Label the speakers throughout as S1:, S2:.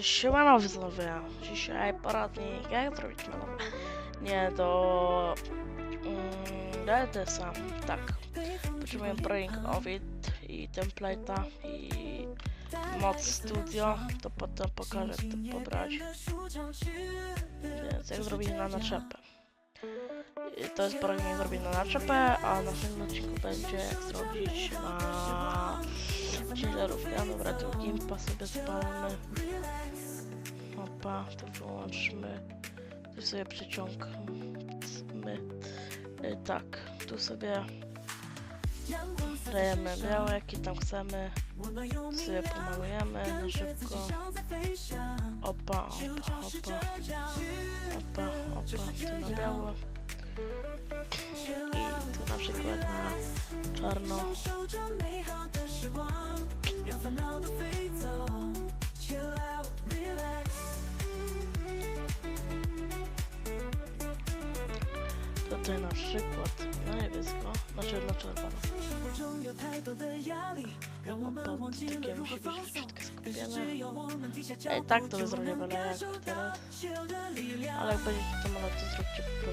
S1: Siemano widzowie. Dzisiaj poradnik, jak zrobić malowe. Nie do... Mm, EDS-a. Tak. Potrzebuję Bring Ovid i template'a i moc studio. To potem pokażę jak to pobrać. Więc jak zrobić na naczepę. I To jest poradnik jak zrobić na naczepę, a na następnym odcinku będzie jak zrobić na ciężarówkę. Dobra, tu gimpa sobie spalmy. Opa, to wyłączmy. Tu sobie przyciągamy. Y, Tak, tu sobie dajemy białe, jaki tam chcemy. Sobie pomalujemy na szybko. Opa, opa, opa. Opa, opa, tu na biało. I na przykład na czarno. Tutaj na przykład na niebiesko, znaczy na czerwono. Opa, takie musi być skupione. Ej, tak to zrobię byle jak teraz. Ale jak będziecie to malować, to zróbcie po prostu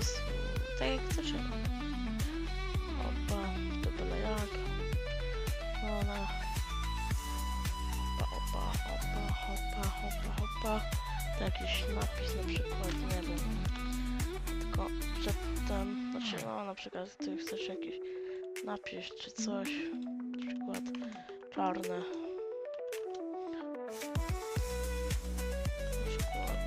S1: To jakiś napis na przykład, nie wiem. Tylko przedtem, znaczy no na przykład ty chcesz jakiś napis czy coś. Na przykład czarne. Na przykład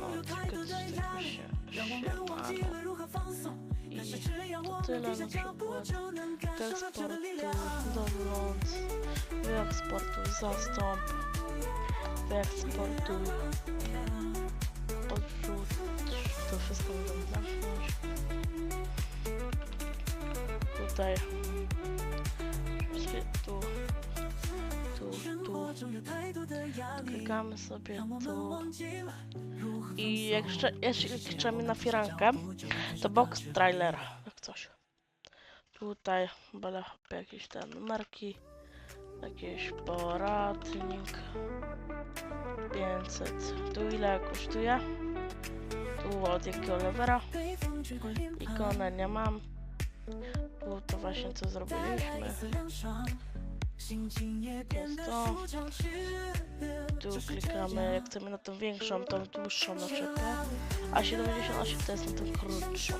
S1: no, tylko coś takiego się, siemano. I to tyle na przykład. Eksportu, download, wyeksportuj, zastąp, wyeksportuj, odrzuć, to wszystko mogę zamknąć. Tutaj, tu, klikamy sobie tu i jak jeszcze klikniemy na firankę, to box trailer, jak coś. Tutaj byle jakieś te numerki, jakiś poradnik 500. Tu ile kosztuje? Tu od jakiego levera? Ikonę nie mam. Tu to właśnie co zrobiliśmy. To. Tu klikamy, jak chcemy na tą większą, tą dłuższą naczepę. A 78 to jest na tą krótszą.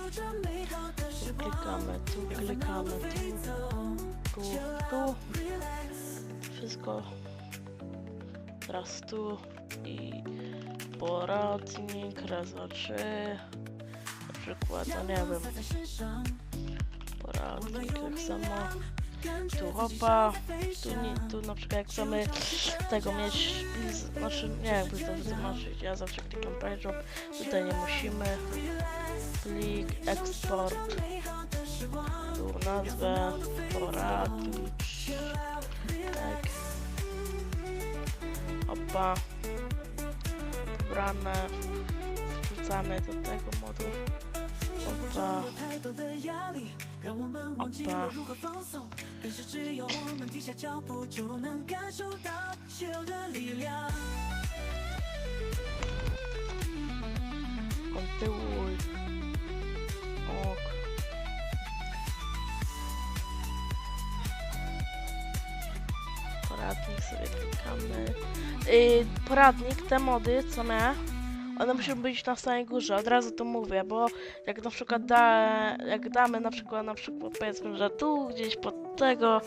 S1: Tu klikamy, tu klikamy, tu, tu, tu. Wszystko. Teraz tu i poradnik, raz, dwa, trzy. Na przykład, no nie wiem. Poradnik, tak samo. Tu hopa, tu, nie, tu na przykład jak chcemy tego mieć, znaczy nie jakby to wytłumaczyć, ja zawsze klikam page tutaj nie musimy, plik, eksport, tu nazwę, poradnik, tak, hopa, wybrane, wrzucamy do tego modu, hopa, hopa, kontynuuj, ok, poradnik sobie klikamy, yy, poradnik, te mody, co my, one muszą być na samej górze, od razu to mówię, bo jak na przykład da, jak damy na przykład, na przykład powiedzmy, że tu gdzieś pod tego,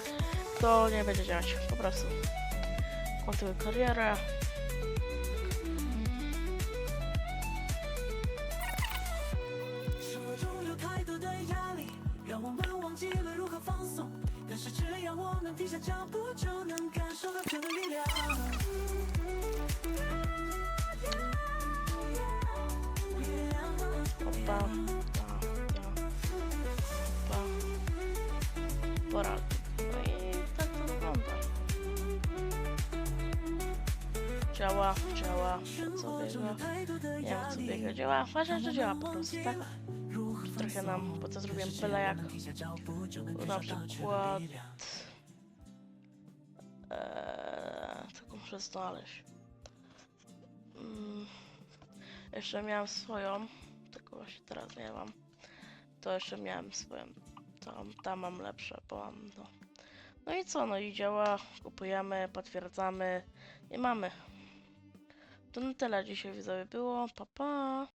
S1: to nie będzie działać, po prostu. Kontynuuj karierę. Poradnik. No i tak to wygląda. Działa, działa, co biega. Nie wiem co biega, działa. Ważne, że działa po prostu, tak? Trochę nam, bo to zrobiłem byle jak. Na przykład... Eee, tylko muszę znaleźć. Mm, jeszcze miałem swoją, tylko właśnie teraz nie mam. To jeszcze miałem swoją. Tam, tam mam lepsze, bo mam no. No i co, no i działa, kupujemy, potwierdzamy i mamy. To na tyle dzisiaj widzowie było, pa pa!